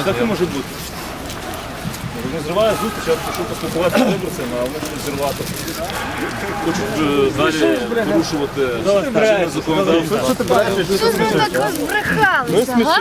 А так не може бути. Не зриває зустріч, я пішов поспілкуватися з виборцями, а вони хочуть зірвати. Хочуть е, далі порушувати чинне законодавство. Що ж ви так розбрехалися, га?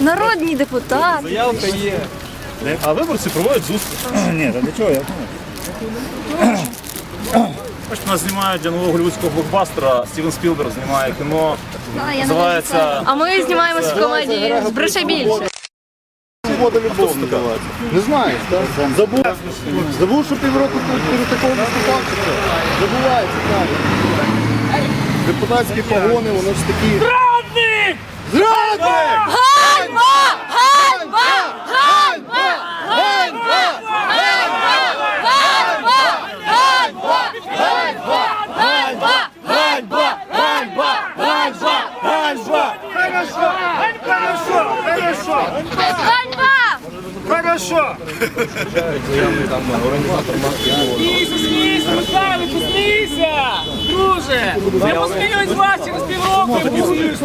Народні депутати. Заявка є. А виборці проводять зустріч. Ні, та для чого? Я Бачите, нас знімають для нового голівудського блокбастера. Стівен Спілберг знімає кіно. Називається А ми знімаємося в комедії «Збреше більше». Свобода любов називається. Не знаєш, так? Забув, забув, що півроку перед такого виступав. чи що? Забувається, так. Депутатські погони, воно ж такі. Зрадник! Зрадник! Ганьба! Хорошо! Ганьба! Хорошо! Хорошо! Ганьба! Смійся, смійся, Михайло, посмійся! Друже! Я посміюсь з вас через півроку, я посміюсь.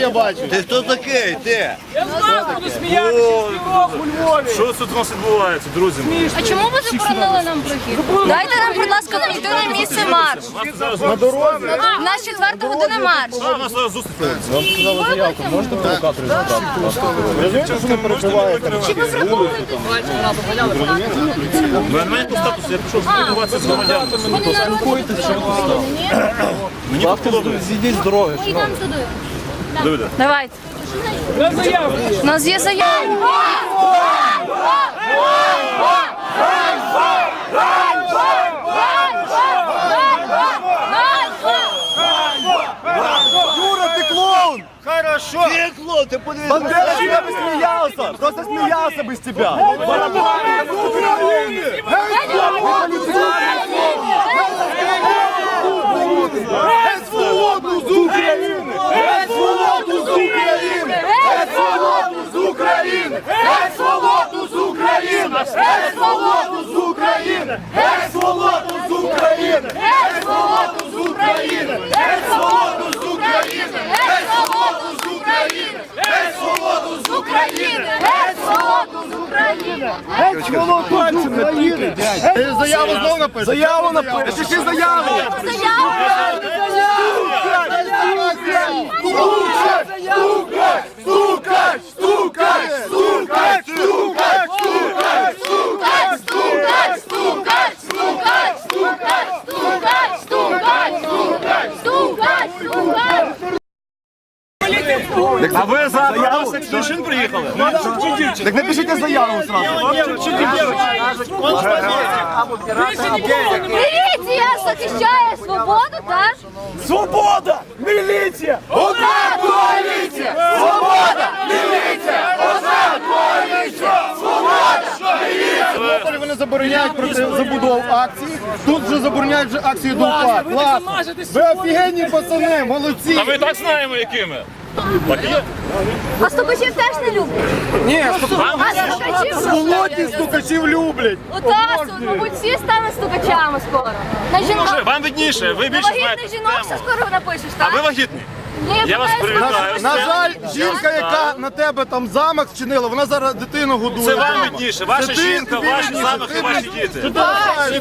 Я бачу. Ти хто такий? Ти? Я знаю, буду сміятися через півроку у Львові. що тут у нас відбувається, друзі? мої? А чому ви заборонили нам прохід? Дайте нам, будь ласка, знайти на місце марш. У нас зараз На дорозі. У нас четверта година марш. А, у нас зараз зустріч. Вам сказали заявку, можете провокаторів забрати? Розумієте, що ви перекриваєте? Ви маєте я пішов спілкуватися Мені подобається. Зійдіть з дороги. Давайте. У нас є заява. Ганьба! Ганьба! Ганьба! Клоун! Хорошо. Клоун, ти подивись. Бандера тебя бы смеялся! Просто смеялся бы с тебя! Свободу з України! Геть свободу з України! Геть свободу з України! Геть свободу з України! Геть свободу з України! Геть свободу з України! Геть свободу з України! Геть свободу з України! Геть свободу з України! Геть свободу з України! Геть свободу з України! Геть свободу з України! Ти заяву знову напишеш? Заяву напишеш! Пиши заяву! Стукать! Стукать! Стукать! Стукать! Стукать! Стукать! А ви як старшин приїхали? Так напишіть заяву сразу. Міліція захищає свободу, так? Свобода! Міліція! Одна коаліція! Свобода! Міліція! Одна коаліція! Свобода! Міліція! Вони забороняють проти забудов акції. Тут вже забороняють вже акцію ви Класно. Ви офігенні пацани, молодці. А ми так знаємо, якими. А стукачів теж не люблять. Ні, А стукачів Солодні стукачів люблять. Отас, мабуть, всі стануть стукачами скоро. На жінок. вам видніше, ви більше знаєте Вагітних жінок все скоро напишеш, А так? ви вагітні? Я вас привітаю. На жаль, жінка, яка на тебе там замах вчинила, вона зараз дитину годує. Це вам видніше. Ваша жінка, тобі видніше. замахи, Ти ваші діти. Ти І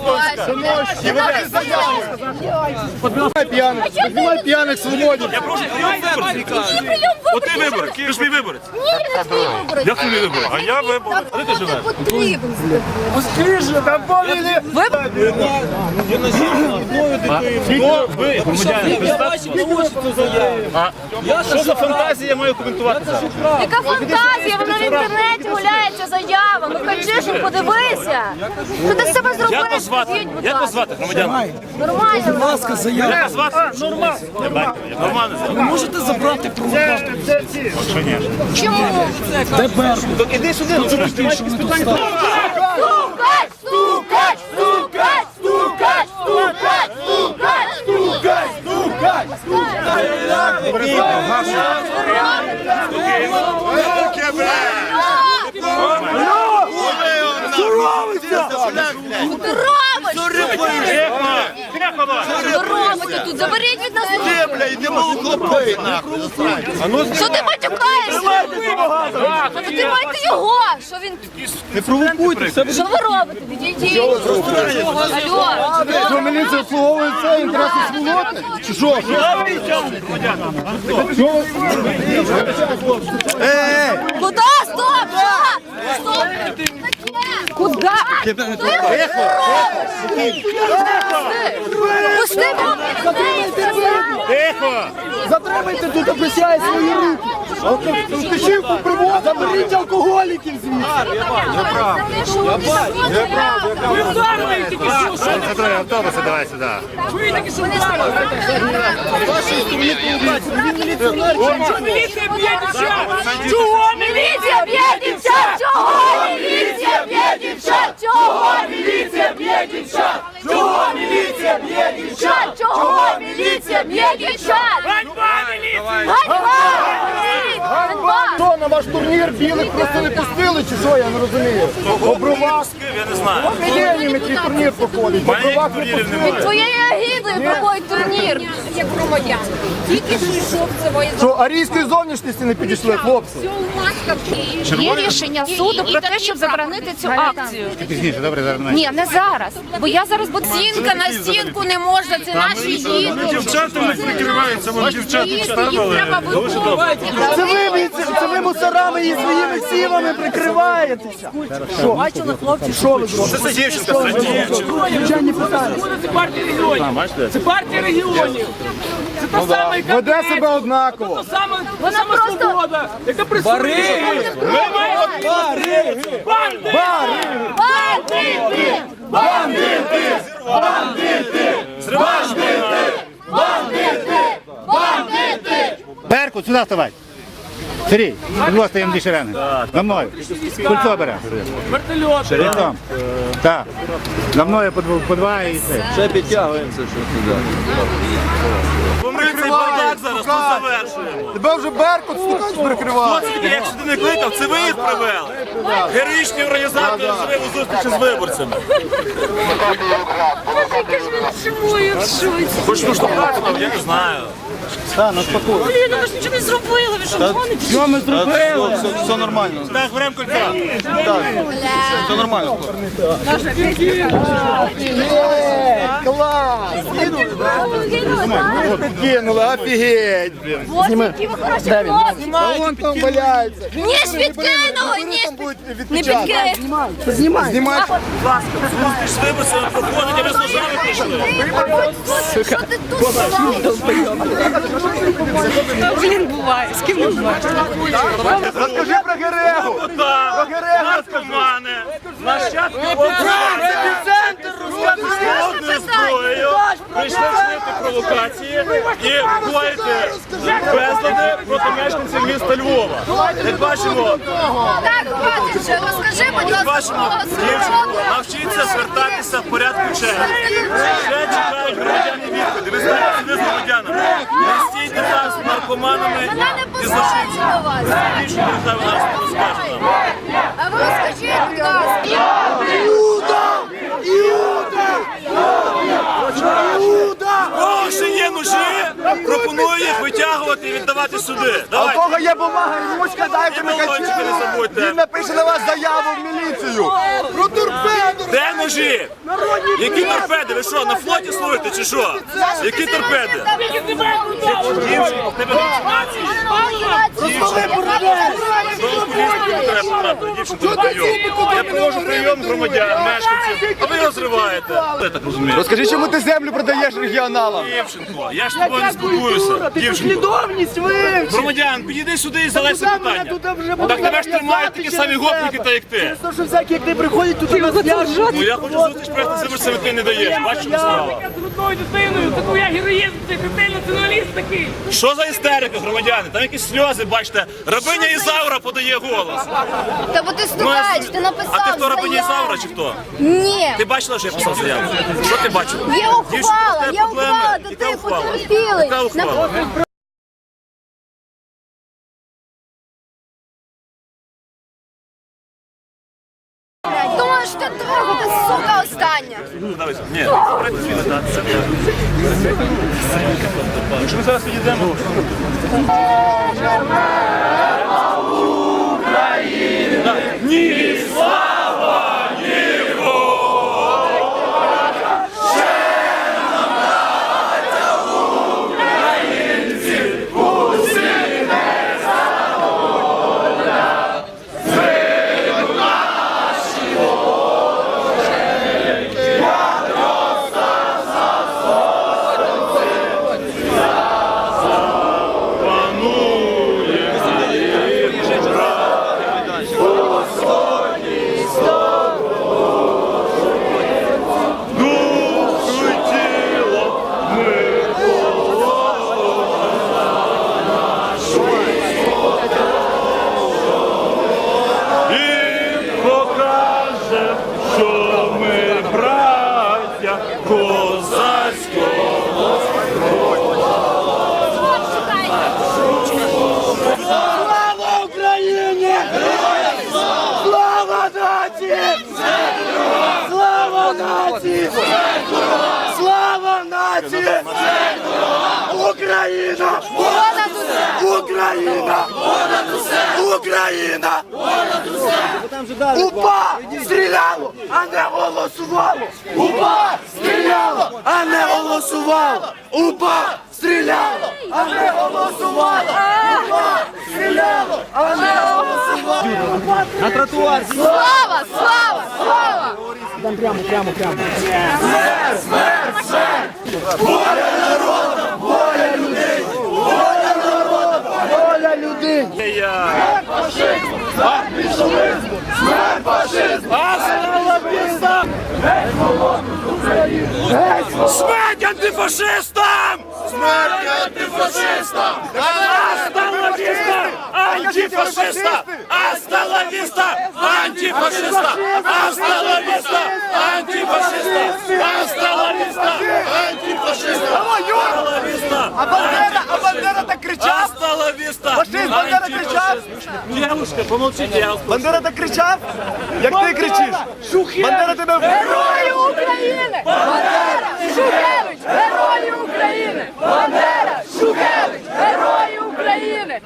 Знімай п'яних, знімай п'яних свободів. Я прошу прийом виборців. От ти виборець, ти ж мій виборець. Ні, не твій виборець. Я твій виборець. А я виборець. А де ти живеш? Потрібен. Скріжу, там повіли! Хто ви, громадяни? А що за фантазія я маю коментувати зараз? Яка фантазія, вона в інтернеті гуляється заява. Ну кажи ж, подивися. Що ти з себе зробив? Як вас звати? Скажіть, будь Як вас ласка. звати, громадяни? Нормально. Будь ласка, Як вас звати? Нормально. Нормально звати. Можете забрати провокатор? Чому? Так іди сюди, ну що ти? Стукать, Vai, quebrar! Що робите тут? Заберіть від нас руки. бля, йди молоко пий, нахуй. Що ти матюкаєшся? Та Тримайте його! Що він... Не провокуйте, це Що ви робите? Відійдіть. Алло, Що міліція обслуговує це інтереси сволоти? Чи що? Куда? Стоп! Стоп! Куда? Ти Пусти Тихо! Затримайте тут, описяє свої руки. Тишівку привозить, заберіть алкоголіків звідси. Ви вдарили тільки що. що? автобуси давай сюди. Ви тільки що вдарили. Чого міліція б'є дівчат? Чого міліція? Міліція б'є дівчат! Чого міліція б'є дівчат? Чого міліція б'є дівчат? Чого міліція б'є дівчат? Чого міліція б'є дівчат? Ганьба міліція! Ганьба! Ганьба! Що, на ваш турнір білих просто не пустили, чи що, я не розумію. Обрував. Я не знаю. Мільйонів який турнір проходить. Обрував не пустили. Твоєю агідою проходить турнір. як громадян. Тільки що йшов це воєнно. Що, арійської зовнішності не підійшли, хлопці? Є рішення суду про те, щоб заборонити цю акцію. добре. Ні, не зараз. Бо я зараз буду Стінка на стінку не можна, це наші діти. Дівчатами прикриваються, вон дівчата Їх треба виховувати. Це ви, це, це ви мусорами і своїми сівами прикриваєтеся. Що? Бачили, хлопці? Що ви зробите? Це дівчинка, це дівчинка. Питання. Це партія регіонів. Це партія регіонів. Це та сама, яка Веде себе однаково. та сама, Вона та сама просто- свобода, яка присутня. Ми маємо банди! Бандити! Бандити! Беркут, сюди вставай. Сергій, будь ласка, їм рани. За мною. Кольцо бере. Вертольот. Рядом. Так. За мною по, дв- по два і все. Ще підтягуємося, що туди. Ми цей бардак зараз тут завершуємо. Тебе вже Беркут стукач прикриває. Якщо ти не кликав, це ви їх привели. Героїчні організатори зриву зустрічі з виборцями. Хоч ну там, я не знаю. Блін, ви ж нічого не зробили, ви що гоните? Що ми зробили? Все, все нормально. Так, беремо кольця. Все нормально. Клас! Кинули, офігеть. Ось які ви хороші хлопці! А вон там валяється. Ніж підкинули, Вони ніж там будуть Не підкинули! Знімай. Зустріч з виборцями проходить, а ви з ножами прийшли. Що ти тут Розкажи про Герегу. Так, наркомани, нащадки зброєю прийшли вчинити провокації і коїти безлади проти мешканців міста Львова. Як бачимо, Так, хватить вже, розкажи, будь ласка, дівчинку свого. навчиться звертатися в порядку черги. Ще чекають громадяни відповіді. Ви знаєте, сюди з громадянами. Не стійте там з наркоманами і злочинцями. Більше держави нас не. А ви розкажіть, будь ласка. Кого ще є ножі, пропоную їх витягувати і віддавати сюди. А у Давайте. кого є бумага, ручка, дайте І балончики не забудьте. Він напише на вас заяву в міліцію. Про торпеду. Де ножі? Які торпеди? Ви що, на флоті служите чи що? Які торпеди? Я провожу прийом громадян, мешканців, а ви розриваєте. Я так розумію. Розкажи, чому ти землю продаєш регіоналам? Дівчинко, я ж з тобою не спілкуюся. Ви! Громадян, підійди сюди і залезь питання. вже Так тебе ж тримають такі самі гопники, та як ти. То, що всякі, як ти приходять, тут і нас в'яжуть. Ну я хочу зустріч просто з виборцями, ти не даєш. Бачиш, що справа. Я з грудною дитиною, таку я героїзм, ти крутий націоналіст такий. Що за істерика, громадяни? Там якісь сльози, бачите. Рабиня Ізаура подає голос. Та бо ти Ну, стукач, ти написав А ти хто рабиня заяву. Ізаура чи хто? Ні. Ти бачила, що я писав заяву? Що ти бачила? Є Дівчинка, ухвала, проблеми. ухвала, Яка ти ухвала? потерпілий. Яка ухвала? Сука остання? Ні, Якщо ми зараз підійдемо. Ні, Нації! Україна! Україна! Україна! УПА стріляло, а не голосувало! УПА стріляло, а не голосувало! УПА стріляло, а не голосувало! УПА стріляло, а не голосувало! На тротуар! Слава, слава, слава! Воля людині! Я. Смерть антифашистам! Смерть антифашистам! Аста ла віста! Антифашиста! Аста ла віста! Антифашиста! Аста ла віста! Антифашиста! Аста ла віста! Антифашиста! Аста ла віста! А Бандера, а Бандера так кричав? Аста ла віста! Фашист Бандера кричав? Дівушка, помолчіть, я вас Бандера так кричав? Як ти кричиш? Бандера тебе в... Герої України! Бандера! Шухевич! Герої України! Бандера! Шухевич! Герої України!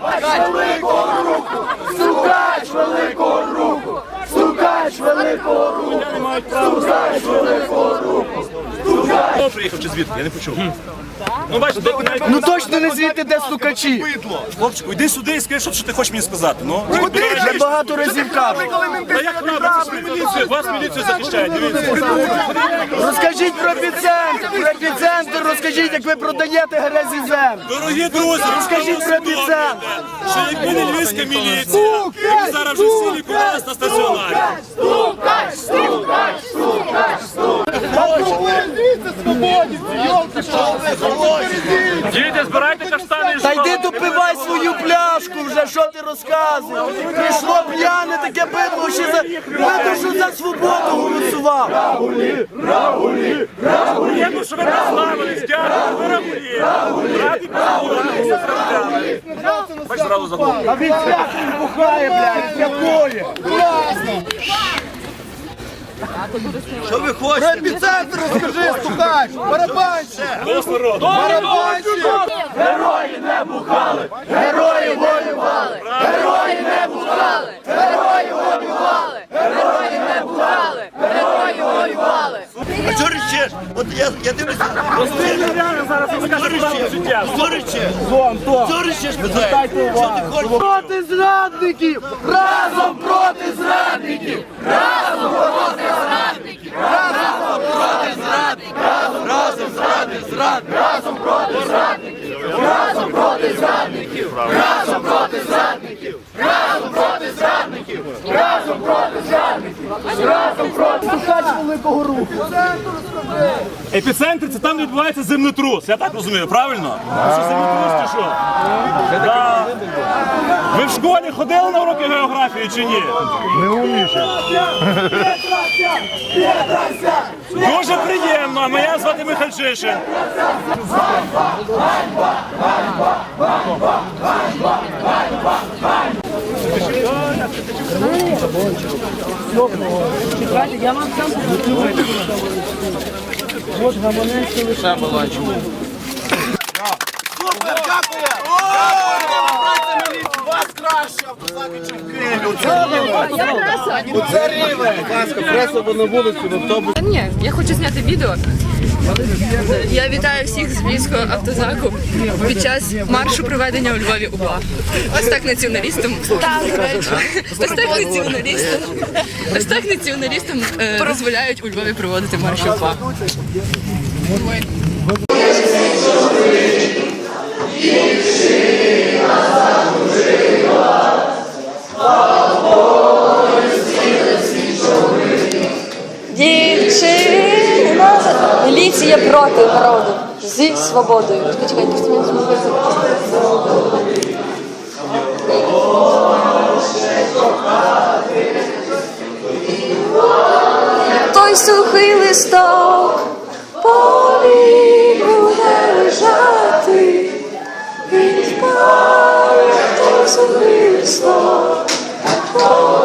великого руку! Стукач великого руку! Стукач великого руку! Стукач великого руку! Хто приїхав чи звідки? Я не почув. Ну бачите, навіть Ну точно не звідти, де стукачі! хлопчику, йди сюди і скажи, що, ти хочеш мені сказати. Ну Я багато разів кажу. Та як це ж міліцію, вас міліцію захищає. Дивіться. Розкажіть про епіцентр, про епіцентр, розкажіть, як ви продаєте грязі землю. Дорогі друзі, Розкажіть про епіцентр. що якби не львівська міліція, ви зараз вже всі лікувалися на стаціонарі. Стукач! Стукач! Діти, збирайте каштани. Та йди допивай свою пляшку вже, що ти розказуєш? Прийшло п'яне таке бидло, ще за видно, що за свободу голосував. Дякую, що ви прославились, дякую, рагулі. Раді поговорити, розмовляли. Бач, зразу забув. А він пляшку бухає, блядь, якої? Що ви хочете? Про епіцентр розкажи, стукач! Барабанщик! Барабанщик! Герої не бухали, герої воювали, Герої не бухали! Герої воювали! Герої не бухали! Герої воювали! А чого речеш? От я, я дивлюся. Зараз розкажу правду життя. Що речеш? Що речеш, питає? Що ти хочеш? проти зрадників! Разом проти зрадників! Епіцентр це там де відбувається землетрус. Я так розумію, правильно? Це землетрус чи що? Да. Ви в школі ходили на уроки географії чи ні? Не умніше. Дуже приємно. А мене звати Михальчишин. Я вам сам Вот гаманець лише баланчик. Автозаки рівень! Будь ласка, на вулицю, в автобус. Ні, я хочу зняти відео. Я вітаю всіх з Львівського автозаку під час маршу проведення у Львові УПА. Ось так націоналістам. Ось так націоналістам. Ось так націоналістам дозволяють у Львові проводити марш УПА. Дівчина, Дівчина Міліція проти народу зі свободою. Чекайте, чекайте, Той сухий листок полі буде лежати, він впав той сухий листок. Oh.